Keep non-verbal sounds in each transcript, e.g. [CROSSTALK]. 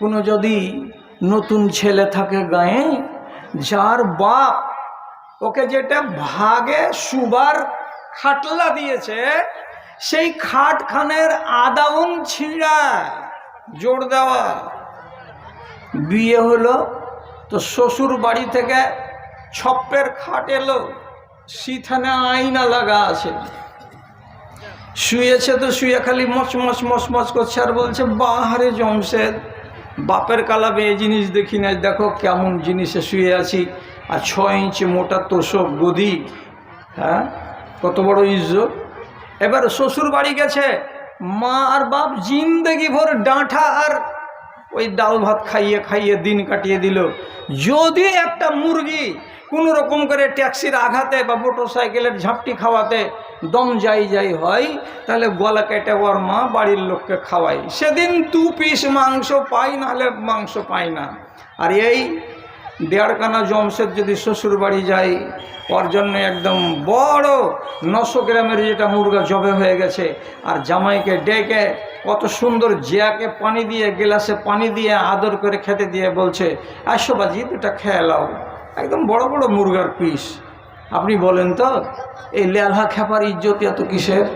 কোনো যদি নতুন ছেলে থাকে গায়ে, যার বাপ ওকে যেটা ভাগে, সুবার খাটলা দিয়েছে, সেই খাটখানের আদাউন ছিঁড়া জোর দেওয়া। বিয়ে হলো, তো শ্বশুর বাড়ি থেকে ছপ্পের খাট এলো, সিথানে আয়না লাগা আছে। শুয়েছে তো শুয়ে, খালি মচ মচ মচ মচ করছে, আর বলছে, বাহারে জমশেদ বাপের কালাবে এই জিনিস দেখি না দেখো কেমন জিনিসে শুয়ে আছি। আর ছ ইঞ্চি মোটা তোষক গদি হ্যাঁ? কত বড় ইজ্জত। এবার শ্বশুর বাড়ি গেছে। মা আর বাপ জিন্দেগি ভর ডাঁঠা আর ওই ডাল ভাত খাইয়ে খাইয়ে দিন কাটিয়ে দিল। যদি একটা মুরগি কোনো রকম করে ট্যাক্সির আঘাতে বা মোটর সাইকেলের ঝাপটি খাওয়াতে দম যাই যাই হয়, তাহলে গলা কেটে ওর মা বাড়ির লোককে খাওয়াই সেদিন দু পিস মাংস পাই, নাহলে মাংস পাই না। আর এই দেড়খানা জমশেদ যদি শ্বশুর বাড়ি যায়, ওর জন্য একদম বড় নশো গ্রামের যেটা মুরগা জবে হয়ে গেছে, আর জামাইকে ডেকে কত সুন্দর জিয়াকে পানি দিয়ে, গেলাসে পানি দিয়ে আদর করে খেতে দিয়ে বলছে, আসো বাজি, দুটা খেয়ে লাও একদম বড় বড় মুরগার পিস। আপনি বলেন তো, এই লেলহা খেপার ইজ্জত এত কিসের?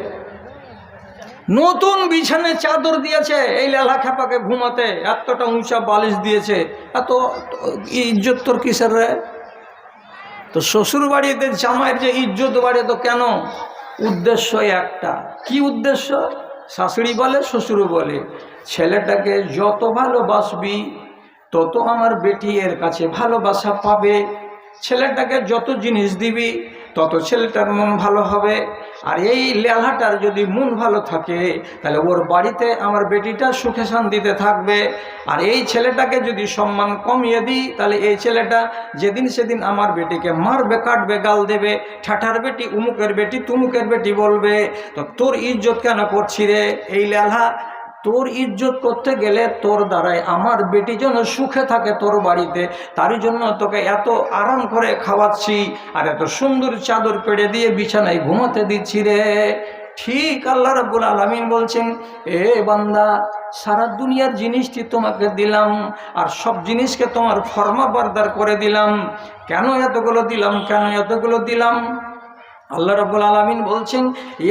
নতুন বিছানে চাদর দিয়েছে এই লেলা খেপাকে ঘুমাতে, এতটা উঁচা বালিশ দিয়েছে, এত ইজ্জত তোর কিসের রে? তো শ্বশুর বাড়িতে জামাইয়ের যে ইজ্জত বাড়ে তো কেন? উদ্দেশ্য একটা। কি উদ্দেশ্য? শাশুড়ি বলে শ্বশুর বলে, ছেলেটাকে যত ভালোবাসবি, তত আমার বেটি এর কাছে ভালোবাসা পাবে। ছেলেটাকে যত জিনিস দিবি, তত ছেলেটার মন ভালো হবে। আর এই লেলাটার যদি মন ভালো থাকে, তাহলে ওর বাড়িতে আমার বেটিটা সুখে শান্তিতে থাকবে। আর এই ছেলেটাকে যদি সম্মান কমিয়ে দিই, তাহলে এই ছেলেটা যেদিন সেদিন আমার বেটিকে মারবে, কাটবে, গাল দেবে, ঠাঠার বেটি, উমুকের বেটি, তুমুকের বেটি বলবে, তো তোর ইজ্জত কেন করছি রে? এই লেলা তোর ইজ্জত করতে গেলে তোর দ্বারাই আমার বেটি যেন সুখে থাকে তোর বাড়িতে, তারই জন্য তোকে এত আরাম করে খাওয়াচ্ছি আর এত সুন্দর চাদর পেড়ে দিয়ে বিছানায় ঘুমাতে দিচ্ছি রে। ঠিক আল্লাহ রাব্বুল আলামিন বলছেন, এ বান্দা, সারা দুনিয়ার জিনিসটি তোমাকে দিলাম আর সব জিনিসকে তোমার ফর্মা বারদার করে দিলাম। কেন এতগুলো দিলাম? কেন এতগুলো দিলাম? আল্লাহ রাবুল আলমিন বলছেন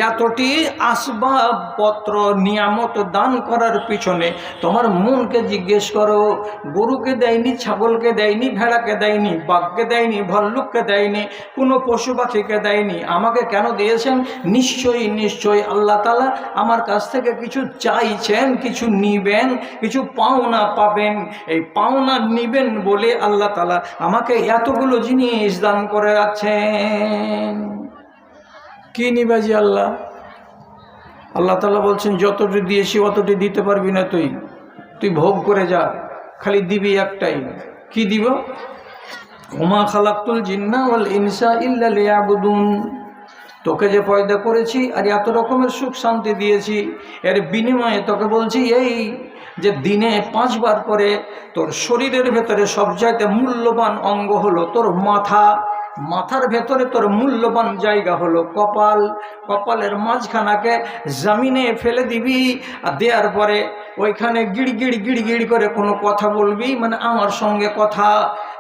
এতটি আসবাবপত্র নিয়ামত দান করার পিছনে তোমার মনকে জিজ্ঞেস করো। গরুকে দেয়নি, ছাগলকে দেয়নি, ভেড়াকে দেয়নি, বাঘকে দেয়নি, ভল্লুককে দেয়নি, কোনো পশু পাখিকে দেয়নি। আমাকে কেন দিয়েছেন? নিশ্চয়ই নিশ্চয়ই আল্লাহ তালা আমার কাছ থেকে কিছু চাইছেন, কিছু নিবেন, কিছু পাওনা পাবেন। এই পাওনা নিবেন বলে আল্লাহ তালা আমাকে এতগুলো জিনিস দান করে রাখছেন। কি নিবাজি আল্লাহ? আল্লাহ তালা বলছেন, যতটি দিয়েছি অতটি দিতে পারবি না তুই। তুই ভোগ করে যা, খালি দিবি একটাই। কি দিব? হুমা খালাক্তুল জিন্না ওয়াল ইনসা ইল্লা লিয়াবুদুন। তোকে যে পয়দা করেছি আর এত রকমের সুখ শান্তি দিয়েছি, এর বিনিময়ে তোকে বলছি এই যে দিনে পাঁচবার করে তোর শরীরের ভেতরে সবচাইতে মূল্যবান অঙ্গ হলো তোর মাথা। মাথার ভেতরে তোর মূল্যবান জায়গা হলো কপাল। কপালের মাঝখানাকে জামিনে ফেলে দিবি আর দেওয়ার পরে ওইখানে গিড় গিড় গিড় গিড় করে কোনো কথা বলবি মানে আমার সঙ্গে কথা।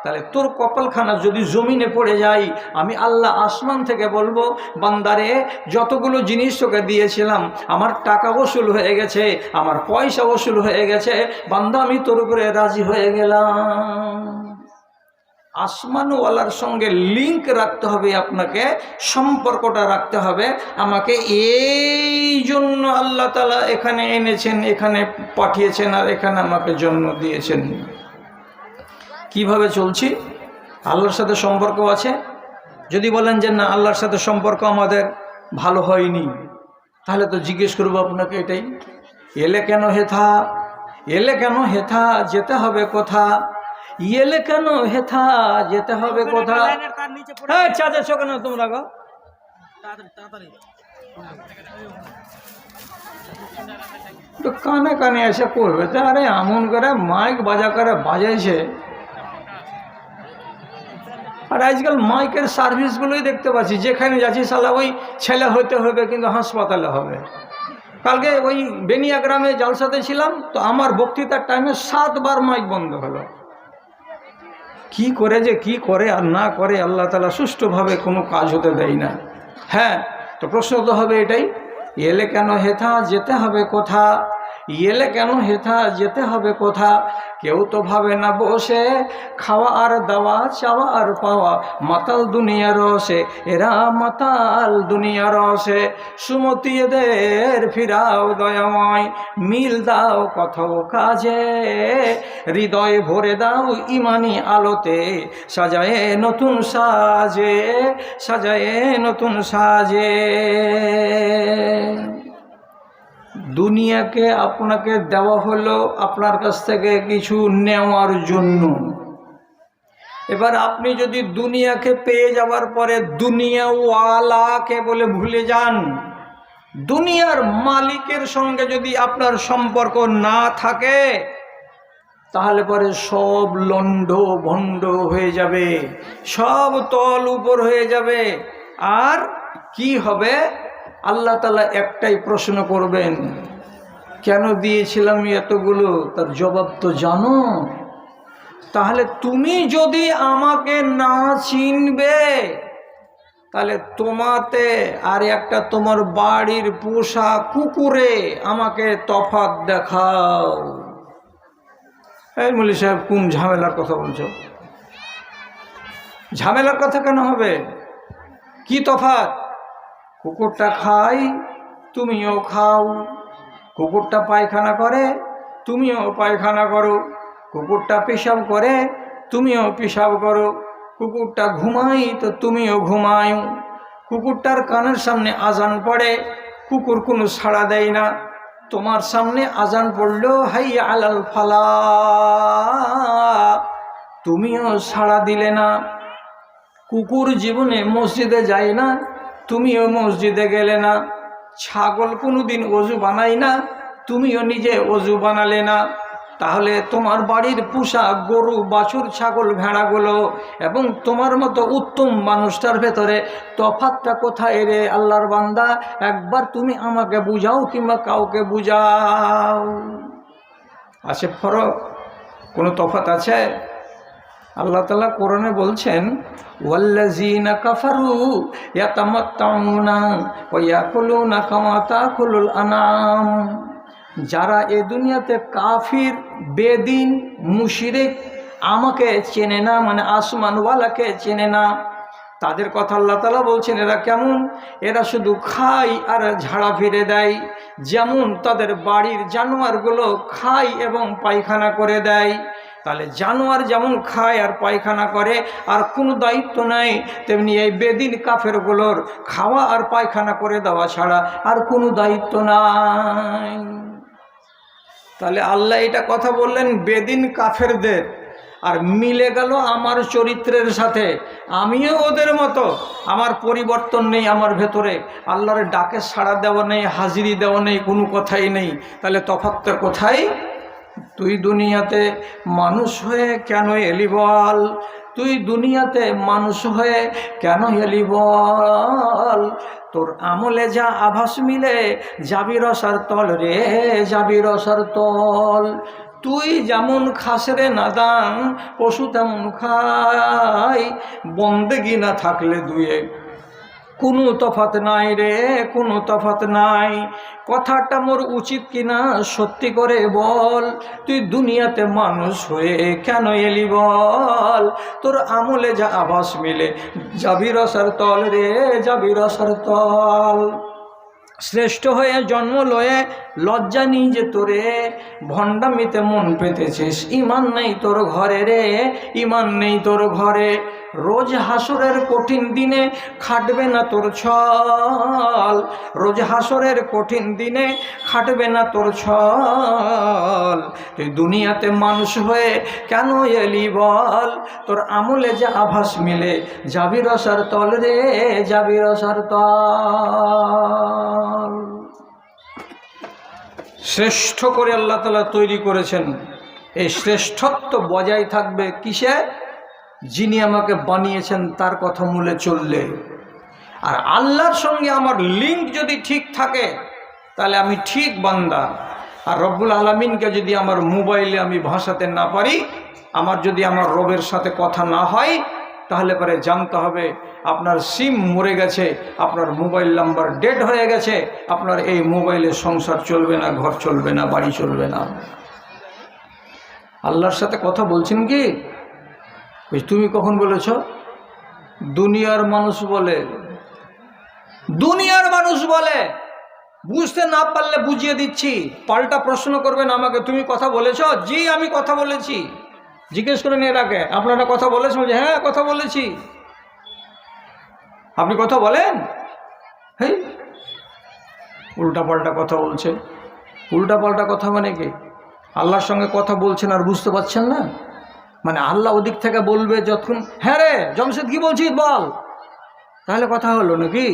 তাহলে তোর কপালখানা যদি জমিনে পড়ে যায়, আমি আল্লাহ আসমান থেকে বলব, বান্দারে, যতগুলো জিনিস তোকে দিয়েছিলাম, আমার টাকা বসুল হয়ে গেছে, আমার পয়সা বসুল হয়ে গেছে, বান্দা আমি তোর উপরে রাজি হয়ে গেলাম। আসমানওয়ালার সঙ্গে লিংক রাখতে হবে আপনাকে, সম্পর্কটা রাখতে হবে। আমাকে এই জন্য আল্লাহ তালা এখানে এনেছেন, এখানে পাঠিয়েছেন আর এখানে আমাকে জন্ম দিয়েছেন। কীভাবে চলছি? আল্লাহর সাথে সম্পর্ক আছে? যদি বলেন যে না, আল্লাহর সাথে সম্পর্ক আমাদের ভালো হয়নি, তাহলে তো জিজ্ঞেস করব আপনাকে এটাই। এলে কেন হেথা? এলে কেন হেথা? যেতে হবে কোথা? এলে কেন? হেথা যেতে হবে কোথা? হ্যাঁ চাঁদেছো কেন তোমরা গো? তো কানে কানে এসে করবে তো আরে এমন করে মাইক বাজা করে বাজাইছে। আর আজকাল মাইকের সার্ভিসগুলোই দেখতে পাচ্ছি। যেখানে যাচ্ছি সালা ওই ছেলে হতে হবে কিন্তু হাসপাতালে হবে। কালকে ওই বেনিয়া গ্রামে জালসাতে ছিলাম তো আমার বক্তৃতার টাইমে সাতবার মাইক বন্ধ হলো। কি করে যে কি করে আর না করে আল্লাহ তালা সুষ্ঠুভাবে কোনো কাজ হতে দেয় না। হ্যাঁ তো প্রশ্ন তো হবে এটাই, এলে কেন হেথা যেতে হবে কোথা? এলে কেন হেথা যেতে হবে কোথা? কেউ তো ভাবে না বসে, খাওয়া আর দাওয়া, চাওয়া আর পাওয়া, মাতাল দুনিয়ার রসে, এরা মাতাল দুনিয়ার রসে। সুমতি এদের ফিরাও দয়াময়, মিল দাও কথাও কাজে। হৃদয় ভরে দাও ইমানি আলোতে, সাজায়ে নতুন সাজে, সাজায়ে নতুন সাজে। দুনিয়াকে আপনাকে দেওয়া হলো আপনার কাছ থেকে কিছু নেওয়ার জন্য। এবার আপনি যদি দুনিয়াকে পেয়ে যাওয়ার পরে দুনিয়াওয়ালাকে বলে ভুলে যান, দুনিয়ার মালিকের সঙ্গে যদি আপনার সম্পর্ক না থাকে, তাহলে পরে সব লণ্ড ভণ্ড হয়ে যাবে, সব তল উপর হয়ে যাবে। আর কি হবে? আল্লাহ তালা একটাই প্রশ্ন করবেন, কেন দিয়েছিলাম এতগুলো? তার জবাব তো জানো। তাহলে তুমি যদি আমাকে না চিনবে, তাহলে তোমাতে আর একটা তোমার বাড়ির পোষা কুকুরে আমাকে তফাত দেখাও। এই মলি সাহেব, কোন ঝামেলার কথা বলছো? ঝামেলার কথা কেন হবে? কি তফাত কুকুরটা খাই, তুমিও খাও। কুকুরটা পায়খানা করে, তুমিও পায়খানা করো। কুকুরটা পেশাব করে, তুমিও পেশাব করো। কুকুরটা ঘুমাই তো তুমিও ঘুমাও কুকুরটার কানের সামনে আজান পড়ে, কুকুর কোনো সাড়া দেয় না। তোমার সামনে আজান পড়ল হাই আলাল ফালা। তুমিও সাড়া দিলে না। কুকুর জীবনে মসজিদে যায় না তুমিও মসজিদে গেলে না। ছাগল কোনো দিন অজু বানাই না, তুমিও নিজে অজু বানালে না। তাহলে তোমার বাড়ির পোষা গরু, বাছুর, ছাগল, ভেড়াগুলো এবং তোমার মতো উত্তম মানুষটার ভেতরে তফাতটা কোথায় রে আল্লাহর বান্দা? একবার তুমি আমাকে বুঝাও কিংবা কাউকে বুঝাও। আছে ফরক কোনো তফাত আছে? আল্লাহ তালা কোরআনে বলছেন কাফারু আনাম যারা এ দুনিয়াতে কাফির, বেদিন, মুশরিক, আমাকে চেনে না মানে আসমানওয়ালাকে চেনে না, তাদের কথা আল্লাহ তালা বলছেন, এরা কেমন? এরা শুধু খায় আর ঝাড়া ফিরে দেয়, যেমন তাদের বাড়ির জানোয়ারগুলো খায় এবং পায়খানা করে দেয়। তাহলে জানোয়ার যেমন খায় আর পায়খানা করে, আর কোনো দায়িত্ব নাই, তেমনি এই বেদিন কাফেরগুলোর খাওয়া আর পায়খানা করে দেওয়া ছাড়া আর কোনো দায়িত্ব নাই। তাহলে আল্লাহ এটা কথা বললেন, বেদিন কাফেরদের, আর মিলে গেল আমার চরিত্রের সাথে, আমিও ওদের মতো, আমার পরিবর্তন নেই আমার ভেতরে, আল্লাহর ডাকে সাড়া দেওয়া নেই, হাজিরি দেওয়া নেই, কোনো কথাই নেই, তাহলে তফাতটা কোথায়? তুই দুনিয়াতে মানুষ হয়ে কেন এলি বল? তুই দুনিয়াতে মানুষ হয়ে কেন এলি বল? তোর আমলে যা আভাস মিলে, যাবি রসার তল রে, যাবি রসার তল। তুই যেমন খাস রে নাদান, পশু তেমন খাই, বন্দেগি না থাকলে দুয়ে কোনো তফাত নাই রে, কোনো তফাত নাই। কথাটা মোর উচিত কিনা সত্যি করে বল। তুই দুনিয়াতে মানুষ হয়ে কেন এলি বল? তোর আমলে যা আভাস মিলে, যাবি রসার তল রে, যাবি রসার তল। শ্রেষ্ঠ হয়ে জন্ম লয়ে লজ্জা নিয়ে যে তোরে। ভণ্ডামিতে মন পেতেছিস, ইমান নেই তোর ঘরে রে, ইমান নেই তোর ঘরে। রোজ হাসরের কঠিন দিনে খাটবে না তোর ছল। রোজ হাসরের কঠিন দিনে খাটবে না তোর ছল। তুই দুনিয়াতে মানুষ হয়ে কেন এলি বল? তোর আমলে যে আভাস মিলে যাবি রসার তল রে, যাবি রসার তল। শ্রেষ্ঠ করে আল্লাহ তালা তৈরি করেছেন। এই শ্রেষ্ঠত্ব বজায় থাকবে কিসে? যিনি আমাকে বানিয়েছেন, তার কথা মূলে চললে। আর আল্লাহর সঙ্গে আমার লিঙ্ক যদি ঠিক থাকে, তাহলে আমি ঠিক বান্দা। আর রব্বুল আলমিনকে যদি আমার মোবাইলে আমি ভাষাতে না পারি, আমার যদি আমার রবের সাথে কথা না হয়, তাহলে পরে জানতে হবে, আপনার সিম মরে গেছে, আপনার মোবাইল নাম্বার ডেড হয়ে গেছে, আপনার এই মোবাইলে সংসার চলবে না, ঘর চলবে না, বাড়ি চলবে না। আল্লাহর সাথে কথা বলছেন কি? তুমি কখন বলেছ? দুনিয়ার মানুষ বলে। দুনিয়ার মানুষ বলে? বুঝতে না পারলে বুঝিয়ে দিচ্ছি। পাল্টা প্রশ্ন করবেন আমাকে। তুমি কথা বলেছ? জি, আমি কথা বলেছি। জিজ্ঞেস করে নিয়ে রাখে। আপনারা কথা বলেছেন? যে হ্যাঁ কথা বলেছি। আপনি কথা বলেন? হ্যাঁ উল্টা পাল্টা কথা বলছে। উল্টা পাল্টা কথা মানে কি? আল্লাহর সঙ্গে কথা বলছেন আর বুঝতে পারছেন না? মানে আল্লাহ ওদিক থেকে বলবে যতক্ষণ হ্যাঁ রে, জমশেদ, কি বলছিস বল? তাহলে কথা হলো নাকি?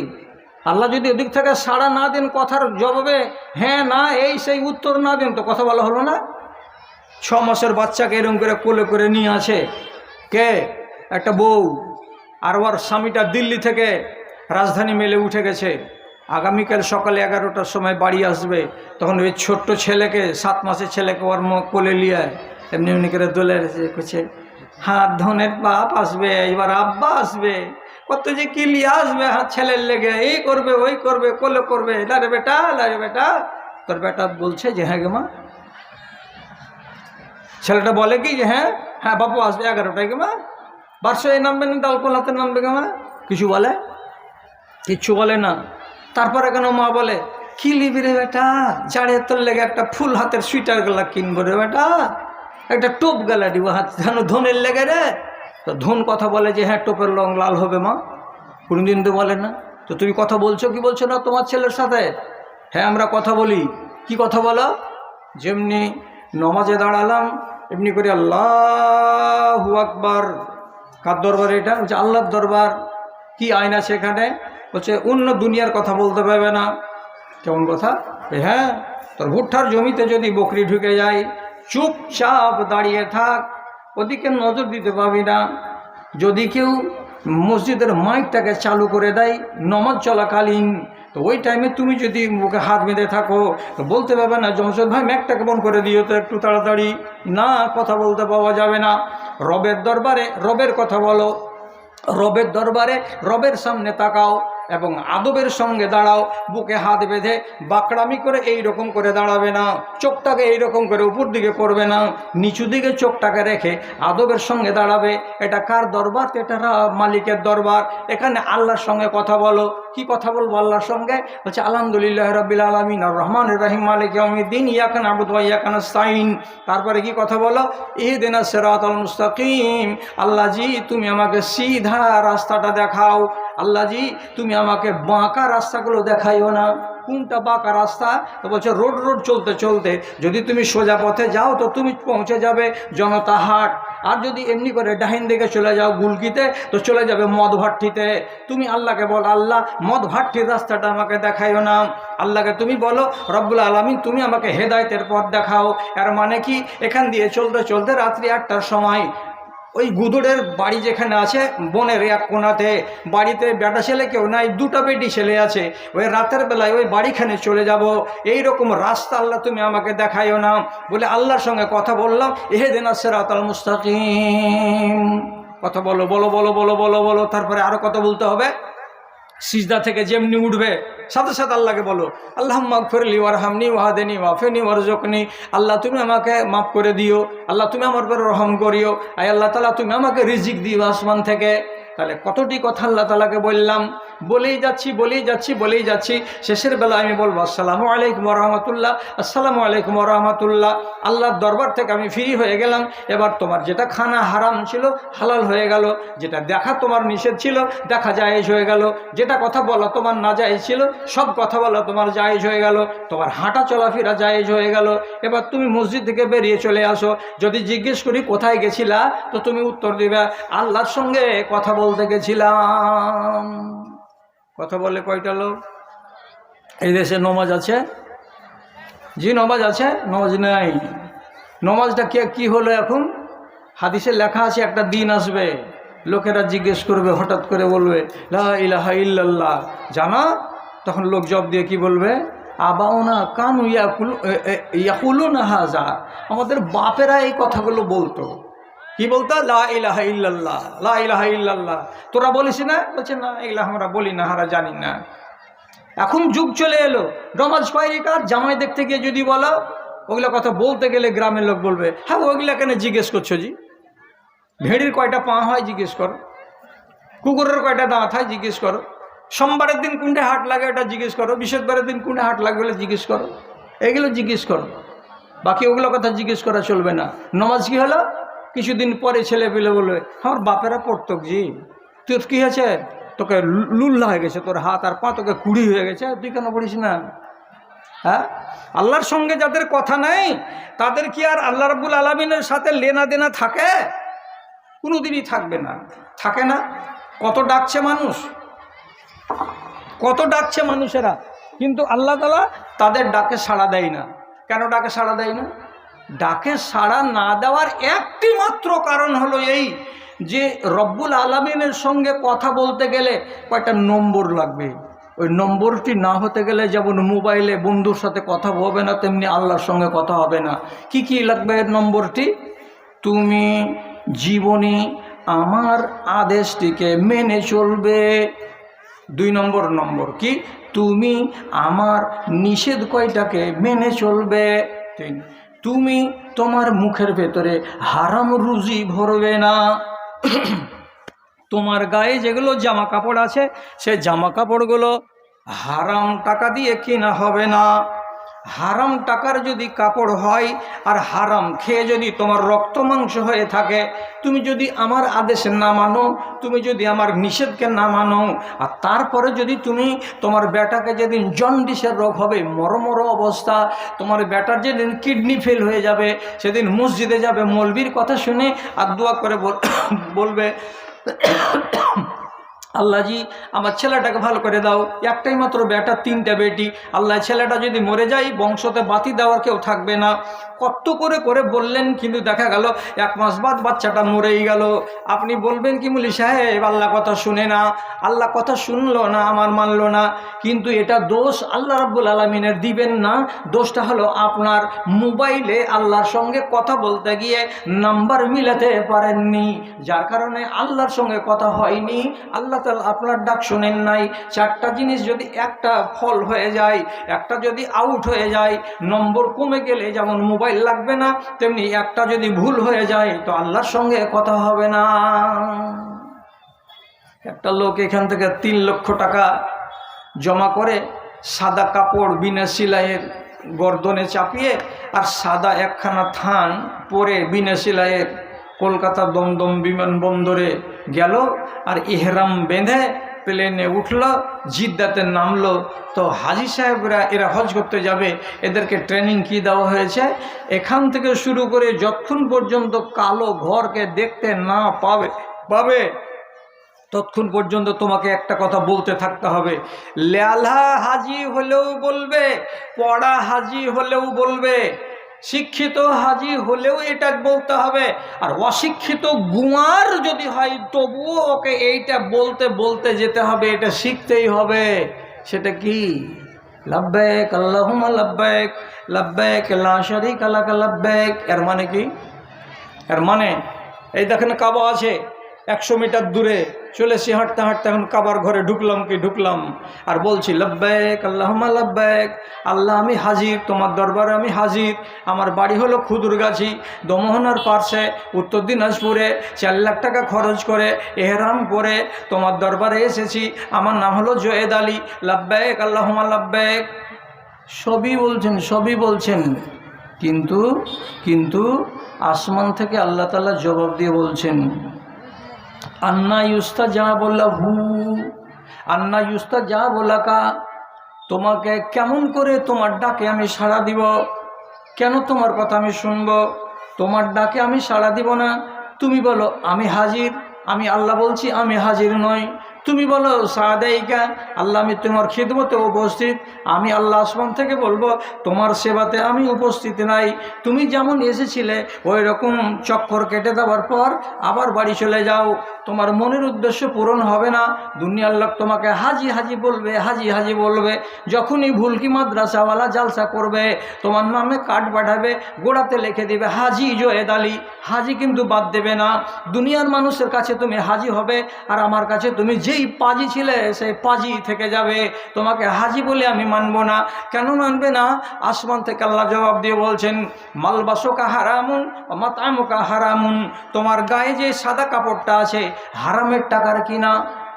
আল্লাহ যদি ওদিক থেকে সাড়া না দেন, কথার জবাবে হ্যাঁ না, এই সেই উত্তর না দেন, তো কথা বলা হলো না? ছ মাসের বাচ্চাকে এরকম করে কোলে করে নিয়ে আছে কে? একটা বউ। আর ওর স্বামীটা দিল্লি থেকে রাজধানী মেলে উঠে গেছে। আগামীকাল সকালে এগারোটার সময় বাড়ি আসবে। তখন ওই ছোট্ট ছেলেকে, সাত মাসের ছেলেকে ওর কোলে নিয়ে এমনি এমনি করে দোলে করছে। হাত ধনের বাপ আসবে এবার আব্বা আসবে। কত যে কি লিয়ে আসবে, হাত ছেলের লেগে, এই করবে, ওই করবে, কোলে করবে লারে বেটা লারে বেটা। তোর বেটা বলছে যে হ্যাঁ গে মা। ছেলেটা বলে কি যে হ্যাঁ হ্যাঁ বাপু আসবে এগারোটায় গে মা। বারশোয় নামবে না ডালকোলাতে নামবে গে মা। কিছু বলে? কিচ্ছু বলে না। তারপরে কেন মা বলে কি লিবি রে বেটা জাড়ের তোর লেগে একটা ফুল হাতের সুইটার গলা কিনবো রে বেটা। একটা টোপ গলা দিব, হাত যেন ধনের লেগে রে। তো ধন কথা বলে যে হ্যাঁ টোপের রং লাল হবে মা। কোনোদিন তো বলে না। তো তুমি কথা বলছো কি বলছো না তোমার ছেলের সাথে? হ্যাঁ আমরা কথা বলি। কি কথা বলো? যেমনি নমাজে দাঁড়ালাম, এমনি করে আল্লাহ আকবার। কার দরবার এটা? বলছে, আল্লাহর দরবার। কি আইন আছে এখানে? বলছে, অন্য দুনিয়ার কথা বলতে পারবে না। কেমন কথা? হ্যাঁ তোর ভুট্টার জমিতে যদি বকরি ঢুকে যায় চুপচাপ দাঁড়িয়ে থাক, ওদিকে নজর দিতে পারবি না। যদি কেউ মসজিদের মাইকটাকে চালু করে দেয়, নমাজ চলাকালীন, তো ওই টাইমে তুমি যদি মুখে হাত বেঁধে থাকো, তো বলতে পারবে না, জমশেদ ভাই ম্যাকটাকে বন্ধ করে দিও তো একটু তাড়াতাড়ি? না, কথা বলতে পাওয়া যাবে না। রবের দরবারে রবের কথা বলো। রবের দরবারে রবের সামনে তাকাও। এবং আদবের সঙ্গে দাঁড়াও, বুকে হাত বেঁধে বাকড়ামি করে এই রকম করে দাঁড়াবে না, চোখটাকে এই রকম করে উপর দিকে করবে না, নিচু দিকে চোখটাকে রেখে আদবের সঙ্গে দাঁড়াবে। এটা কার দরবার? এটা মালিকের দরবার। এখানে আল্লাহর সঙ্গে কথা বলো। কি কথা বলব আল্লাহর সঙ্গে? বলছে, আলহামদুলিল্লাহ রবিল আলমিন রহমান রাহিম মালিক দিন ইয়াকান আবুদ ইয়াকান সাইন তারপরে কি কথা বলো? এ দিনা সেরাত মুস্তাকিম, আল্লাহ জি, তুমি আমাকে সিধা রাস্তাটা দেখাও। আল্লাহ জি তুমি আমাকে বাঁকা রাস্তাগুলো দেখাইও না। কোনটা বাঁকা রাস্তা? তো বলছে, রোড রোড চলতে চলতে। যদি তুমি সোজা পথে যাও, তো তুমি পৌঁছে যাবে জনতা হাট। আর যদি এমনি করে ডাহিন দিকে চলে যাও গুলকিতে, তো চলে যাবে মদ ভাট্টিতে তুমি আল্লাহকে বল, আল্লাহ মদ ভাট্টির রাস্তাটা আমাকে দেখাইও না। আল্লাহকে তুমি বলো, রব্বুল আলমিন, তুমি আমাকে হেদায়তের পথ দেখাও। এর মানে কি? এখান দিয়ে চলতে চলতে রাত্রি আটটার সময় ওই গুদুরের বাড়ি যেখানে আছে, বনের এক কোনাতে, বাড়িতে বেটা ছেলে কেউ নাই দুটা বেটি ছেলে আছে, ওই রাতের বেলায় ওই বাড়িখানে চলে যাব। এই রকম রাস্তা আল্লাহ তুমি আমাকে দেখাইও না, বলে আল্লাহর সঙ্গে কথা বললাম এহে আসছে রাতাল মুস্তাকিম। কথা বলো বলো বলো বলো বলো বলো তারপরে আরও কথা বলতে হবে? সিজদা থেকে যেমনি উঠবে, সাথে সাথে আল্লাহকে বলো আল্লাহ মাফ ফেরলি ওয়ার হামনি ওয়াহাদেনি ওয়াফেনি ওয়ার জকনি আল্লাহ, তুমি আমাকে মাফ করে দিও। আল্লাহ, তুমি আমার পরে রহম করিও। আয় আল্লাহ তালা তুমি আমাকে রিজিক দিও আসমান থেকে। তাহলে কতটি কথা আল্লাহ তালাকে বললাম? বলেই যাচ্ছি বলেই যাচ্ছি বলেই যাচ্ছি। শেষের বেলা আমি বলব, আসসালামু আলাইকুম রহমতুল্লাহ, আসসালামু আলাইকুম রহমতুল্লাহ। আল্লাহর দরবার থেকে আমি ফ্রি হয়ে গেলাম। এবার তোমার যেটা খানা হারাম ছিল, হালাল হয়ে গেল। যেটা দেখা তোমার নিষেধ ছিল, দেখা জায়েজ হয়ে গেল। যেটা কথা বলা তোমার না জায়েজ ছিল, সব কথা বলা তোমার জায়েজ হয়ে গেল। তোমার হাঁটা চলাফেরা জায়েজ হয়ে গেল। এবার তুমি মসজিদ থেকে বেরিয়ে চলে আসো। যদি জিজ্ঞেস করি, কোথায় গেছিলা? তো তুমি উত্তর দিবে, আল্লাহর সঙ্গে কথা বলতে গেছিলাম। কথা বলে কয়টা লোক? এই দেশে নমাজ আছে? জি, নমাজ আছে, নমাজ নাই। নমাজটা কে, কি হলো এখন? হাদিসে লেখা আছে, একটা দিন আসবে, লোকেরা জিজ্ঞেস করবে, হঠাৎ করে বলবে, লা ইলাহা ইল্লাল্লাহ। জানা? তখন লোক জব দিয়ে কি বলবে? আবাওনা কানু ইয়াকুল ইয়াকুলু না হাজা। আমাদের বাপেরা এই কথাগুলো বলতো। কি বলতো? লা ইলাহা ইল্লাল্লাহ তোরা বলিস না? বলছে, না এগুলা আমরা বলি না হারা জানি না। এখন যুগ চলে এলো। নমাজ কয় কার? জামাই দেখতে গিয়ে যদি বলো, ওগুলো কথা বলতে গেলে গ্রামের লোক বলবে হ্যাঁ ওইগুলা কেন জিজ্ঞেস করছ জি? ভেড়ির কয়টা পা হয় জিজ্ঞেস করো। কুকুরের কয়টা দাঁত হয় জিজ্ঞেস করো। সোমবারের দিন কোনটা হাট লাগে ওটা জিজ্ঞেস করো। বৃহস্পতিবারের দিন কোনটা হাট লাগবে বলে জিজ্ঞেস করো। এগুলো জিজ্ঞেস করো। বাকি ওগুলো কথা জিজ্ঞেস করা চলবে না। নমাজ কি হলো? কিছুদিন পরে ছেলে পেলে বলবে আমার বাপেরা পড়তো জি তোর কী হয়েছে? তোকে লুল্লা হয়ে গেছে, তোর হাত আর পা তোকে কুড়ি হয়ে গেছে তুই কেন পড়িস না? হ্যাঁ? আল্লাহর সঙ্গে যাদের কথা নাই, তাদের কি আর আল্লাহ রাবুল আলমিনের সাথে লেনা দেনা থাকে? কোনোদিনই থাকবে না। থাকে না? কত ডাকছে মানুষ? কত ডাকছে মানুষেরা? কিন্তু আল্লাহ তালা তাদের ডাকে সাড়া দেয় না। কেন ডাকে সাড়া দেয় না? ডাকে সাড়া না দেওয়ার একটি মাত্র কারণ হলো এই যে রব্বুল আলমিনের সঙ্গে কথা বলতে গেলে কয়েকটা নম্বর লাগবে। ওই নম্বরটি না হতে গেলে যেমন মোবাইলে বন্ধুর সাথে কথা হবে না, তেমনি আল্লাহর সঙ্গে কথা হবে না। কি কি লাগবে এর নম্বরটি? তুমি জীবনী আমার আদেশটিকে মেনে চলবে। দুই নম্বর নম্বর কি? তুমি আমার নিষেধ কয়টাকে মেনে চলবে? তিন। তুমি তোমার মুখের ভেতরে হারাম রুজি ভরবে না। তোমার গায়ে যেগুলো জামা কাপড় আছে, সে জামা কাপড়গুলো হারাম টাকা দিয়ে কেনা হবে না। হারাম টাকার যদি কাপড় হয় আর হারাম খেয়ে যদি তোমার রক্ত মাংস হয়ে থাকে, তুমি যদি আমার আদেশ না মানো, তুমি যদি আমার নিষেধকে না মানো, আর তারপরে যদি তুমি তোমার বেটাকে যেদিন জন্ডিসের রোগ হবে, মরমর অবস্থা, তোমার বেটার যেদিন কিডনি ফেল হয়ে যাবে, সেদিন মসজিদে যাবে, মলবির কথা শুনে আর দোয়া করে বল- [COUGHS] বলবে আল্লাহজি, আমার ছেলেটাকে ভালো করে দাও। একটাই মাত্র বেটা তিনটা বেটি। আল্লাহ ছেলেটা যদি মরে যায়, বংশতে বাতি দেওয়ার কেউ থাকবে না। কত করে করে বললেন, কিন্তু দেখা গেল এক মাস বাদ বাচ্চাটা মরেই গেল। আপনি বলবেন কি, মুলি সাহেব, আল্লাহ কথা শুনে না, আল্লাহ কথা শুনলো না, আমার মানলো না। কিন্তু এটা দোষ আল্লাহ রাব্বুল আলমিনের, দিবেন না। দোষটা হলো আপনার মোবাইলে আল্লাহর সঙ্গে কথা বলতে গিয়ে নাম্বার মিলাতে পারেননি। যার কারণে আল্লাহর সঙ্গে কথা হয়নি। আল্লাহ তালা আপনার ডাক শোনেন নাই। চারটা জিনিস যদি একটা ফল হয়ে যায়, একটা যদি আউট হয়ে যায়, নম্বর কমে গেলে, যেমন মোবাইল লাগবে না। তেমনি একটা যদি ভুল হয়ে যায়, তো আল্লাহর সঙ্গে কথা হবে না। একটা লোক এখান থেকে তিন লক্ষ টাকা জমা করে সাদা কাপড় বিনা সিলাইয়ের গর্দনে চাপিয়ে আর সাদা একখানা থান পরে বিনা সিলাইয়ের কলকাতা দমদম বিমানবন্দরে গেল আর ইহরাম বেঁধে প্লেনে উঠল, জিদ্দাতে নামলো। তো হাজি সাহেবরা এরা হজ করতে যাবে, এদেরকে ট্রেনিং কি দেওয়া হয়েছে? এখান থেকে শুরু করে যতক্ষণ পর্যন্ত কালো ঘরকে দেখতে না পাবে পাবে, ততক্ষণ পর্যন্ত তোমাকে একটা কথা বলতে থাকতে হবে। লেলা হাজি হলেও বলবে, পড়া হাজি হলেও বলবে। শিক্ষিত হাজি হলেও এটা বলতে হবে। আর অশিক্ষিত গুয়ার যদি হয়, তবুও ওকে এইটা বলতে বলতে যেতে হবে, এটা শিখতেই হবে। সেটা কি? লাব্বেক আল্লাহুমা লাব্বেক লাব্বেক লা শারিকা লাকা লাব্বেক এর মানে কি? এর মানে এই দেখেন কাবা আছে। একশো মিটার দূরে চলেছি হাঁটতে হাঁটতে এখন কাবার ঘরে ঢুকলাম কি ঢুকলাম? আর বলছি লব্বেক আল্লাহমা লব্বেক আল্লাহ আমি হাজির, তোমার দরবারে আমি হাজির। আমার বাড়ি হলো খুদুরগাছি, দমোহনার পার্শ্বে, উত্তর দিনাজপুরে, চার লাখ টাকা খরচ করে, এহরাম করে, তোমার দরবারে এসেছি। আমার নাম হলো জয়েদ আলী। লব্বেক আল্লাহমা লব্বেক সবই বলছেন সবই বলছেন। কিন্তু কিন্তু আসমান থেকে আল্লাহ তালা জবাব দিয়ে বলছেন আন্না ইউস্তা যা বললা হু, আন্না ইউস্তা যা বলাকা তোমাকে কেমন করে তোমার ডাকে আমি সাড়া দিব? কেন তোমার কথা আমি শুনব? তোমার ডাকে আমি সাড়া দিব না? তুমি বলো, আমি হাজির, আমি আল্লাহ বলছি, আমি হাজির নই। তুমি বলো, সাদাইকা, আল্লাহ আমি তোমার খিদমতে উপস্থিত। আমি আল্লাহ আসমান থেকে বলব, তোমার সেবাতে আমি উপস্থিত নাই। তুমি যেমন এসেছিলে ওই রকম চক্কর কেটে দেওয়ার পর আবার বাড়ি চলে যাও। তোমার মনের উদ্দেশ্য পূরণ হবে না। দুনিয়ার লোক তোমাকে হাজি হাজি বলবে, হাজি হাজি বলবে। যখনই ভুলকি মাদ্রাসাওয়ালা জালসা করবে, তোমার নামে কার্ড পাঠাবে, গোড়াতে লিখে দিবে, হাজি জয়েদ আলী। হাজি কিন্তু বাদ দেবে না। দুনিয়ার মানুষের কাছে তুমি হাজি হবে, আর আমার কাছে তুমি যেই পাজি ছিলে, সেই পাজি থেকে যাবে। তোমাকে হাজি বলে আমি মানব না। কেন মানবে না? আসমান থেকে আল্লাহ জবাব দিয়ে বলছেন, মালবাসকা হারামুন মাতামুকা হারামুন। তোমার গায়ে যে সাদা কাপড়টা আছে, হারামের টাকার কিনা?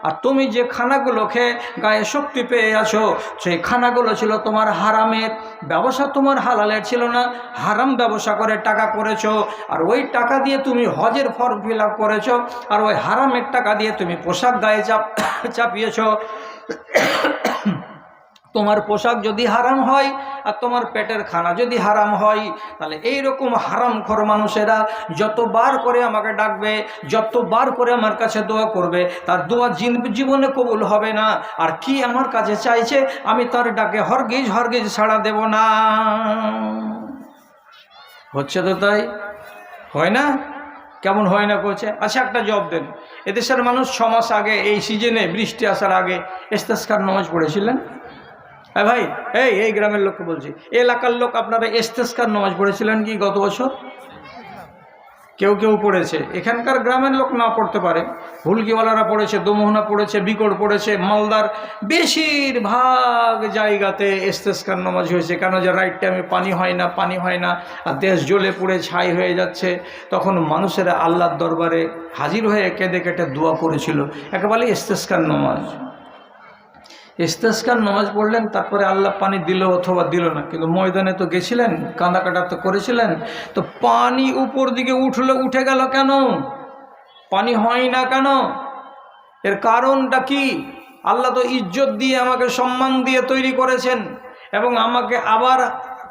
আর তুমি যে খানাগুলো খেয়ে গায়ে শক্তি পেয়ে আছো সেই খানাগুলো ছিল তোমার হারামের ব্যবসা, তোমার হালালের ছিল না, হারাম ব্যবসা করে টাকা করেছ। আর ওই টাকা দিয়ে তুমি হজের ফর্ম ফিল আপ করেছ, আর ওই হারামের টাকা দিয়ে তুমি পোশাক গায়ে চাপ [COUGHS] চাপিয়েছো। তোমার পোশাক যদি হারাম হয় আর তোমার পেটের খানা যদি হারাম হয়, তাহলে এই রকম হারাম খর মানুষেরা যতবার করে আমাকে ডাকবে, যতবার করে আমার কাছে দোয়া করবে, তার দোয়া জীবনে কবুল হবে না। আর কি আমার কাছে চাইছে, আমি তার ডাকে হরগিজ হরগিজ ছাড়া দেব না। হচ্ছে তো তাই? হয় না? কেমন হয় না করছে আচ্ছা একটা জব দেন। এদেশের মানুষ ছ মাস আগে এই সিজনে বৃষ্টি আসার আগে ইস্তেস্কার নামাজ পড়েছিলেন। হ্যাঁ ভাই, এই এই গ্রামের লোককে বলছি। এলাকার লোক আপনারা এস্তেস্কার নামাজ পড়েছিলেন কি গত বছর? কেউ কেউ পড়েছে। এখানকার গ্রামের লোক না পড়তে পারে। হুলকিওয়ালারা পড়েছে, দোমোহনা পড়েছে বিকট পড়েছে, মালদার বেশিরভাগ জায়গাতে এস্তেস্কার নামাজ হয়েছে। কেন যে রাইট টাইমে পানি হয় না, পানি হয় না, আর দেশ জ্বলে পুড়ে ছাই হয়ে যাচ্ছে। তখন মানুষেরা আল্লাহর দরবারে হাজির হয়ে কেঁদে কেটে দোয়া করেছিল। একেবারে এস্তেস্কার নামাজ। ইস্তেস্কার নামাজ পড়লেন, তারপরে আল্লাহ পানি দিল অথবা দিল না। কিন্তু ময়দানে তো গেছিলেন কাঁদা তো করেছিলেন। তো পানি উপর দিকে উঠলে, উঠে গেল কেন? পানি হয় না কেন? এর কারণটা কি? আল্লাহ তো ইজ্জত দিয়ে আমাকে সম্মান দিয়ে তৈরি করেছেন এবং আমাকে আবার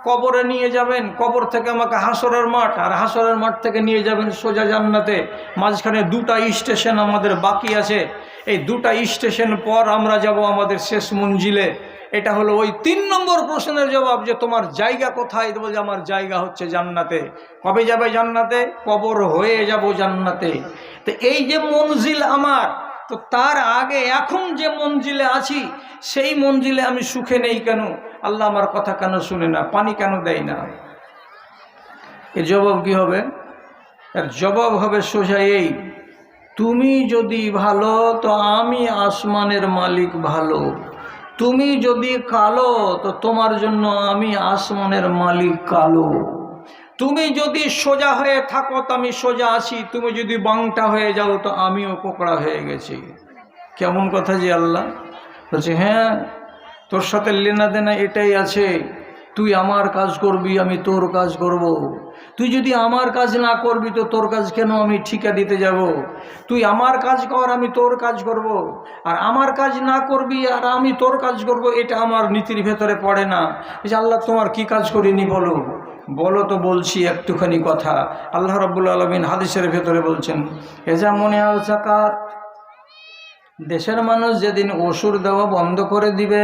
কবরে নিয়ে যাবেন, কবর থেকে আমাকে হাসরের মাঠ, আর হাসরের মাঠ থেকে নিয়ে যাবেন সোজা জান্নাতে। মাঝখানে দুটা স্টেশন আমাদের বাকি আছে। এই দুটা স্টেশন পর আমরা যাব আমাদের শেষ মঞ্জিলে। এটা হলো ওই তিন নম্বর প্রশ্নের জবাব যে তোমার জায়গা কোথায়? দেবো যে আমার জায়গা হচ্ছে জান্নাতে। কবে যাবে জান্নাতে? কবর হয়ে যাব জান্নাতে। তো এই যে মঞ্জিল আমার, তো তার আগে এখন যে মঞ্জিলে আছি, সেই মঞ্জিলে আমি সুখে নেই কেন? আল্লাহ আমার কথা কেন শুনে না? পানি কেন দেয় না? এর জবাব কি হবে? এর জবাব হবে সোজা এই, তুমি যদি ভালো, তো আমি আসমানের মালিক ভালো। তুমি যদি কালো, তো তোমার জন্য আমি আসমানের মালিক কালো। তুমি যদি সোজা হয়ে থাকো, তো আমি সোজা আছি। তুমি যদি বাংটা হয়ে যাও, তো আমিও কোকড়া হয়ে গেছি। কেমন কথা যে আল্লাহ? বলছে হ্যাঁ তোর সাথে লেনা দেনা এটাই আছে তুই আমার কাজ করবি, আমি তোর কাজ করব। তুই যদি আমার কাজ না করবি, তো তোর কাজ কেন আমি ঠিকা দিতে যাব। তুই আমার কাজ কর, আমি তোর কাজ করব। আর আমার কাজ না করবি, আর আমি তোর কাজ করব, এটা আমার নীতির ভেতরে পড়ে না যে আল্লাহ, তোমার কি কাজ করিনি বলো বলো তো বলছি একটুখানি কথা আল্লাহ রব্বুল আলমিন হাদিসের ভেতরে বলছেন এজা মনে আল জাকাত দেশের মানুষ যেদিন ওষুধ দেওয়া বন্ধ করে দিবে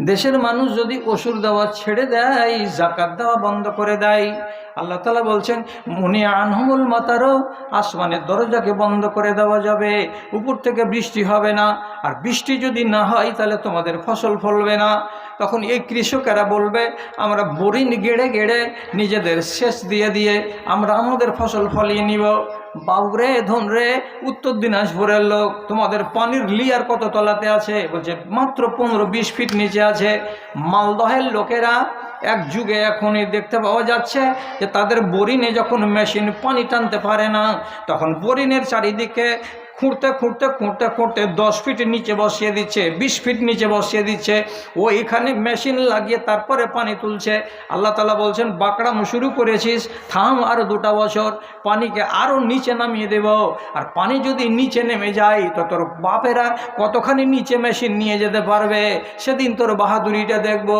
দেশের মানুষ যদি ওষুধ দেওয়া ছেড়ে দেয়, জাকাত দেওয়া বন্ধ করে দেয়, আল্লাহ তালা বলছেন, মনে আনহমুল মাতারও আসমানের দরজাকে বন্ধ করে দেওয়া যাবে, উপর থেকে বৃষ্টি হবে না। আর বৃষ্টি যদি না হয়, তাহলে তোমাদের ফসল ফলবে না। তখন এই কৃষকেরা বলবে, আমরা বোরিং গেড়ে গেড়ে নিজেদের শেষ দিয়ে দিয়ে আমরা আমাদের ফসল ফলিয়ে নিব। বাবুরে ধন রে উত্তর দিনাজপুরের লোক, তোমাদের পানির লিয়ার কত তলাতে আছে? বলছে, মাত্র পনেরো বিশ ফিট নিচে আছে। মালদহের লোকেরা এক যুগে এখনই দেখতে পাওয়া যাচ্ছে যে তাদের বোরিনে যখন মেশিন পানি টানতে পারে না, তখন বোরিনের চারিদিকে খুঁড়তে খুঁড়তে খুঁড়তে খুঁড়তে দশ ফিট নিচে বসিয়ে দিচ্ছে, বিশ ফিট নিচে বসিয়ে দিচ্ছে। ও এখানে মেশিন লাগিয়ে তারপরে পানি তুলছে। আল্লাহ তালা বলছেন বাঁকড়াম শুরু করেছিস, থাম আরও দুটা বছর, পানিকে আরও নিচে নামিয়ে দেব। আর পানি যদি নিচে নেমে যায়, তো তোর বাপেরা কতখানি নিচে মেশিন নিয়ে যেতে পারবে? সেদিন তোর বাহাদুরিটা দেখব।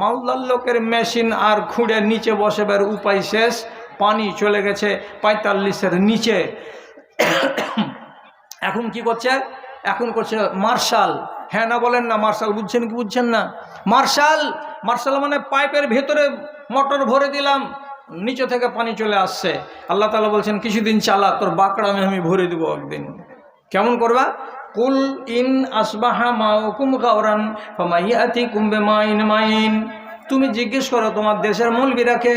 মালদার লোকের মেশিন আর খুঁড়ে নিচে বসেবার উপায় শেষ। পানি চলে গেছে পঁয়তাল্লিশের নিচে। এখন কি করছে? এখন করছে, মার্শাল। হ্যাঁ না বলেন না, মার্শাল বুঝছেন কি বুঝছেন না? মার্শাল মার্শাল মানে পাইপের ভেতরে মোটর ভরে দিলাম, নিচে থেকে পানি চলে আসছে। আল্লাহ তালা বলছেন, কিছুদিন চালা, তোর বাকড়ামে আমি ভরে দেবো একদিন। কেমন করবা? কুল ইন আসবাহা মাউকুম গাওরান ফামাইয়াতি কুম্বে মাইন মাইন। তুমি জিজ্ঞেস করো, তোমার দেশের মৌলবীরাকে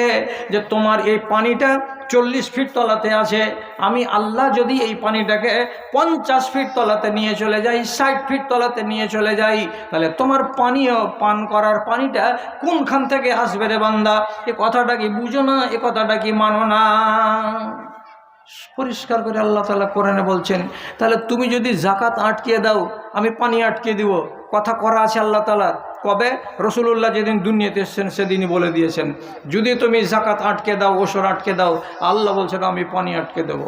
যে তোমার এই পানিটা চল্লিশ ফিট তলাতে আছে, আমি আল্লাহ যদি এই পানিটাকে পঞ্চাশ ফিট তলাতে নিয়ে চলে যাই, ষাট ফিট তলাতে নিয়ে চলে যাই, তাহলে তোমার পানীয় পান করার পানিটা কোনখান থেকে আসবে রে বান্দা? এ কথাটা কি বুঝো না? এ কথাটা কি মানো না? পরিষ্কার করে আল্লাহ তালা কোরআনে বলছেন, তাহলে তুমি যদি জাকাত আটকিয়ে দাও, আমি পানি আটকে দিব। কথা করা আছে আল্লাহ তালার কবে? রসুল্লাহ যেদিন দুনিয়াতে এসছেন, সেদিনই বলে দিয়েছেন, যদি তুমি জাকাত আটকে দাও ওসর আটকে দাও, আল্লাহ বলছেন, আমি পানি আটকে দেবো।